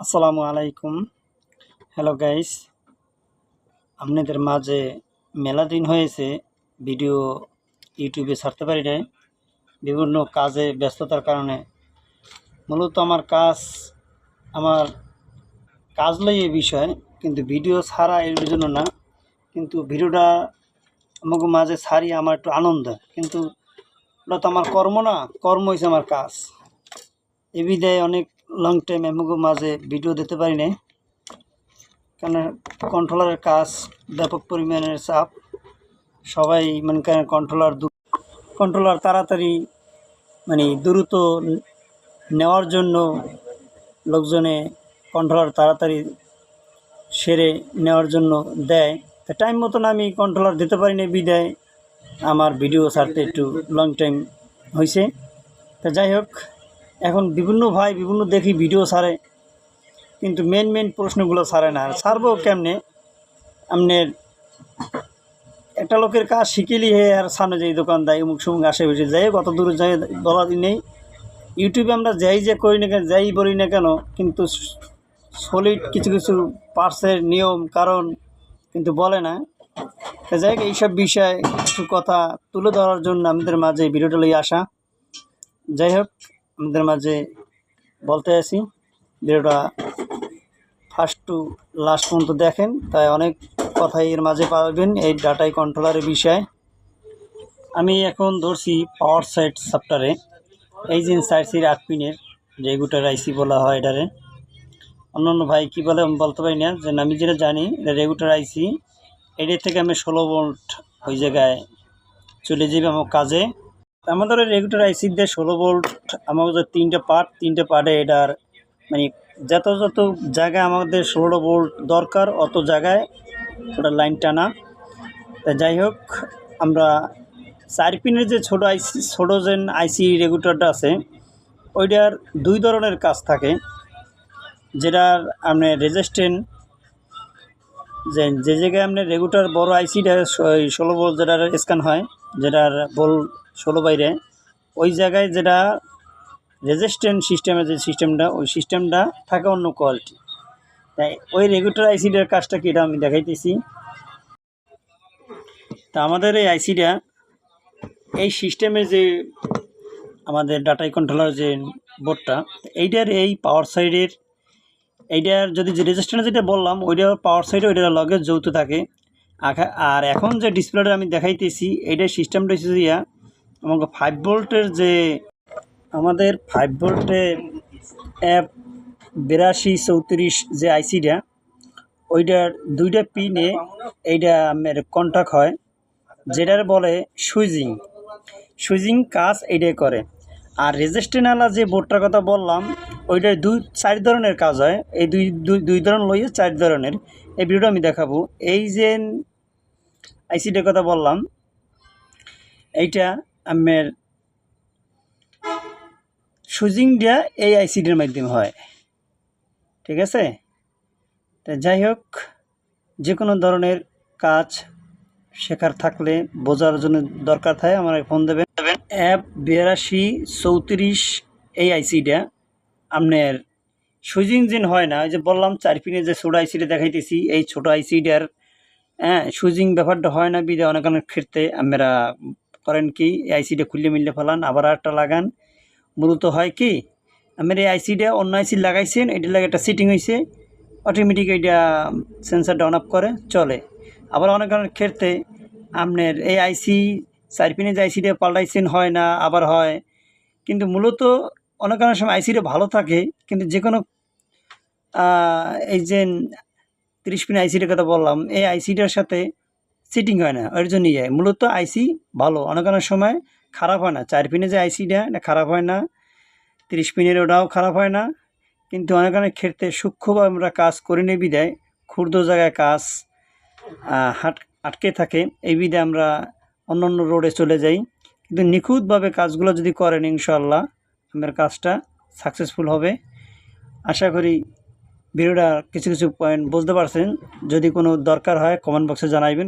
আসসালামু আলাইকুম। Hello guys আপনাদের মাঝে মেলা দিন হয়েছে ভিডিও ইউটিউবে ছাড়তে পারি নাই। বিভিন্ন কাজে ব্যস্ততার কারণে। মূলত আমার কাজ আমার কাজ লই এই বিষয়, কিন্তু ভিডিও ছাড়া এর জন্য না। কিন্তু ভিডিওটা আমাকে মাঝে ছাড়ি আমার একটু আনন্দ। কিন্তু ওটা তো আমার কর্ম না, কর্ম হয়েছে আমার কাজ। এ বিদায় অনেক লং টাইম এমগো মাঝে ভিডিও দিতে পারি নাই। কারণ কন্ট্রোলারের কাজ ব্যাপক পরিমাণের চাপ। সবাই মানে কন্ট্রোলার কন্ট্রোলার তাড়াতাড়ি মানে দ্রুত নেওয়ার জন্য লোকজনে কন্ট্রোলার তাড়াতাড়ি সেরে নেওয়ার জন্য দেয়। তা টাইম মতন আমি কন্ট্রোলার দিতে পারি না বিদায়। আমার ভিডিও ছাড়তে একটু লং টাইম হয়েছে তা যাই হোক এখন বিভিন্ন ভাই বিভিন্ন দেখি ভিডিও ছাড়ে, কিন্তু মেন মেন প্রশ্নগুলো ছাড়ে না। আর ছাড়বো কেমনে? আপনার একটা লোকের কাজ শিখিলি হে, আর সামনে যাই দোকান দেয় সুমুখ আসে বসে। যাই কত দূরে যাই বলা নেই। ইউটিউবে আমরা যাই যে করি না কেন, যাই বলি না কেন, কিন্তু সলিড কিছু কিছু পার্সের নিয়ম, কারণ কিন্তু বলে না। যাই হোক, এইসব বিষয়ে কিছু কথা তুলে ধরার জন্য আমাদের মাঝে ভিডিওটা লই আসা। যাই হোক আমাদের মাঝে বলতে আসি ভিডিওটা ফার্স্ট টু লাস্ট পর্যন্ত দেখেন, তাই অনেক কথাই এর মাঝে পাবেন এই ডাটাই কন্ট্রোলারের বিষয়ে। আমি এখন ধরছি পাওয়ার সাইট সফটওয়্যারে এই যে সাইটসির আট পিনের যে রেগুটার আইসি বলা হয় এটারে। অন্য অন্য ভাই কী বলে আমি বলতে পারি না যে আমি যেটা জানি রেগুটার আইসি এটার থেকে আমি ষোলো ভোল্ট ওই জায়গায় চলে যাবে আমার কাজে। আমাদের রেগুলার আইসি দিয়ে ষোলো ভোল্ট আমাদের তিনটে পার্ট তিনটে পার্টে এটার মানে যত যত জায়গায় আমাদের ষোলো ভোল্ট দরকার, অত জায়গায় ওটা লাইন টানা। তা যাই হোক, আমরা চার পিনের যে ছোটো আইসি ছোটো যে আইসি রেগুলেটরটা আছে, ওইটার দুই ধরনের কাজ থাকে। যেটার আপনার রেজিস্ট্যান্ট যে যে জায়গায় আপনি রেগুলার বড় আইসিটা ষোলো ভোল্ট যেটার স্ক্যান হয়, যেটার বল ষোলো বাইরে, ওই জায়গায় যেটা রেজিস্ট্যান্ট সিস্টেমের যে সিস্টেমটা ওই সিস্টেমটা থাকে অন্য কোয়ালিটি তাই ওই রেগুলেটর আইসিটার কাজটা কি এটা আমি দেখাইতেছি। তা আমাদের এই আইসিটা এই সিস্টেমে যে আমাদের ডাটাই কন্ট্রোলার যে বোর্ডটা এইটার এই পাওয়ার সাইডের এইটার যদি যে রেজিস্ট্যান্ট যেটা বললাম ওইটার পাওয়ার সাইডে ওইটার লগে যৌথ থাকে। আর এখন যে ডিসপ্লেটা আমি দেখাইতেছি, এইটার সিস্টেমটা হচ্ছে দিয়া আমাকে ফাইভ ভোল্টের যে আমাদের ফাইভ ভোল্টের অ্যাপ বিরাশি চৌত্রিশ যে আইসিটা ওইটার দুইটা পিনে এইটা আমার কন্ট্যাক্ট হয়, যেটার বলে সুইজিং সুইজিং কাজ এইটাই করে। আর রেজিস্ট্রেনালা যে বোর্ডটার কথা বললাম, ওইটার দুই, চার ধরনের কাজ হয়। এই দুই দুই দুই ধরন লইয়ে চার ধরনের। এই ভিডিওটা আমি দেখাবো। এই যে আইসিটার কথা বললাম, এইটা আমার সুইজিং দেওয়া এই আইসিডির মাধ্যমে হয়। ঠিক আছে? তা যাই হোক যে কোনো ধরনের কাজ শেখার থাকলে বোঝার জন্য দরকার থাকে, আমার ফোন দেবেন। অ্যাপ বিরাশি চৌত্রিশ এই আইসিটা আপনার সুইজিং জিন হয় না, ওই যে বললাম, চারপিনে যে ছোটো আইসিটা দেখাইতেছি, এই ছোটো আইসিটার হ্যাঁ সুইজিং ব্যাপারটা হয় না বিদে অনেক অনেক ক্ষেত্রে আপনারা করেন কি এই আইসিটা খুললে মিললে ফেলান, আবার একটা লাগান। মূলত হয় কি, আমার এই আইসিটা অন্য আইসি লাগাইছেন, এটার লাগে একটা সিটিং হয়েছে অটোমেটিক এটা সেন্সার ডাউন আপ করে, চলে। আবার অনেক অনেক ক্ষেত্রে আপনার এই আইসি চার পিনে যে আইসিটা পাল্টাইছেন, হয় না, আবার হয়। কিন্তু মূলত অনেক অনেক সময় আইসিটা ভালো থাকে, কিন্তু যে কোনো এই যে তিরিশ পিন আইসিটার কথা বললাম, এই আইসিটার সাথে সিটিং হয় না, ওর জন্যই যায়। মূলত আইসি ভালো, অনেক অনেক সময় খারাপ হয় না। চার পিনে যে আইসিটা এটা খারাপ হয় না। তিরিশ পিনের ওটাও খারাপ হয় না। কিন্তু অনেক অনেক ক্ষেত্রে সূক্ষ্মভাবে আমরা কাজ করে নিয়ে বিদায় ক্ষুদ্র জায়গায় কাজ হাট, আটকে থাকে, এই বিধে আমরা অন্য অন্য রোডে চলে যাই। কিন্তু নিখুঁতভাবে কাজগুলো যদি করেন ইনশাল্লাহ আমার কাজটা সাকসেসফুল হবে। আশা করি ভিডিওটা কিছু কিছু পয়েন্ট বুঝতে পারছেন। যদি কোনো দরকার হয় কমেন্ট বক্সে জানাইবেন।